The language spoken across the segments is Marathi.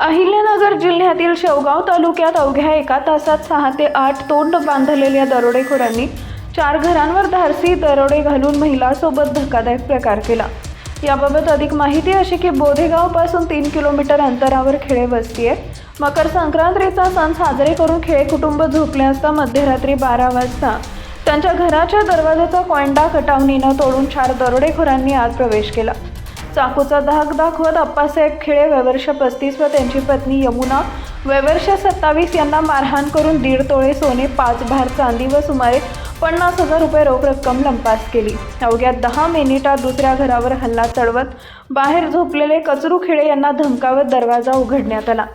अहिल्यानगर जिल्ह्यातील शेवगाव तालुक्यात अवघ्या एका तासात सहा ते आठ तोंड बांधलेल्या दरोडेखोरांनी चार घरांवर धारसी दरोडे घालून महिलासोबत धक्कादायक प्रकार केला. याबाबत अधिक माहिती अशी की बोधेगावपासून तीन किलोमीटर अंतरावर खेळे वस्ती आहे. मकर संक्रांतीचा सण साजरे करून खेळे कुटुंब झोपले असता मध्यरात्री बारा वाजता त्यांच्या घराच्या दरवाजाचा कोंडा कटावणीनं तोडून चार दरोडेखोरांनी आत प्रवेश केला. चाकूचा धाक दाखवत अप्पासाहेब खिळे वैवर्ष पस्तीस व त्यांची पत्नी यमुना वैवर्ष सत्तावीस यांना मारहाण करून दीड तोळे सोने पाच भार चांदी व सुमारे पन्नास हजार रुपये रोख रक्कम लंपास केली. अवघ्या दहा मिनिटात दुसऱ्या घरावर हल्ला चढवत बाहेर झोपलेले कचरू खिळे यांना धमकावत दरवाजा उघडण्यात आला.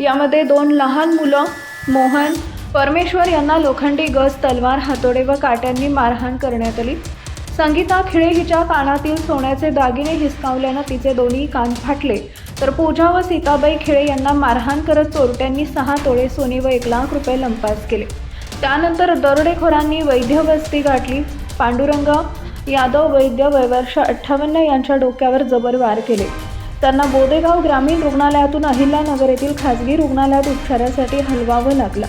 यामध्ये दोन लहान मुलं मोहन परमेश्वर यांना लोखंडी गज तलवार हातोडे व काट्यांनी मारहाण करण्यात आली. संगीता खिळे हिच्या कानातील सोन्याचे दागिने हिसकावल्यानं तिचे दोन्ही कान फाटले. तर पूजा व सीताबाई खिळे यांना मारहाण करत चोरट्यांनी सहा तोळे सोने व एक लाख रुपये लंपास केले. त्यानंतर दरोडेखोरांनी वैद्य वस्ती गाठली. पांडुरंग यादव वैद्य वयवर्ष अठ्ठावन्न यांच्या डोक्यावर जबर वार केले. त्यांना बोदेगाव ग्रामीण रुग्णालयातून अहिल्यानगर येथील खाजगी रुग्णालयात उपचारासाठी हलवावं लागलं.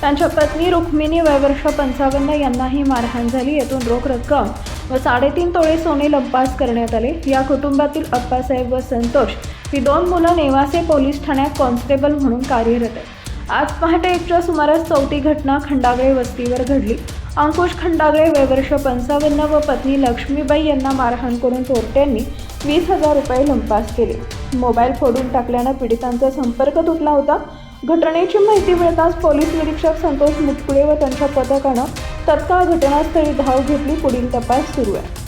त्यांच्या पत्नी रुक्मिणी वयवर्ष पंचावन्न यांनाही मारहाण झाली. यातून रोख रक्कम व साडेतीन तोळे सोने लंपास करण्यात आले. या कुटुंबातील अप्पासाहेब व संतोष ही दोन मुलं नेवासे पोलीस ठाण्यात कॉन्स्टेबल म्हणून कार्यरत आहेत. आज पहाटे एकच्या सुमारास चौथी घटना खंडागळे वस्तीवर घडली. अंकुश खंडागळे वयवर्ष पंचावन्न व पत्नी लक्ष्मीबाई यांना मारहाण करून चोरट्यांनी वीस हजार रुपये लंपास केले. मोबाईल फोडून टाकल्यानं पीडितांचा संपर्क तुटला होता. घटनेची माहिती मिळताच पोलीस निरीक्षक संतोष मुटकुळे व त्यांच्या पथकानं तत्काळ घटनास्थळी धाव घेतली पुढील तपास सुरू आहे.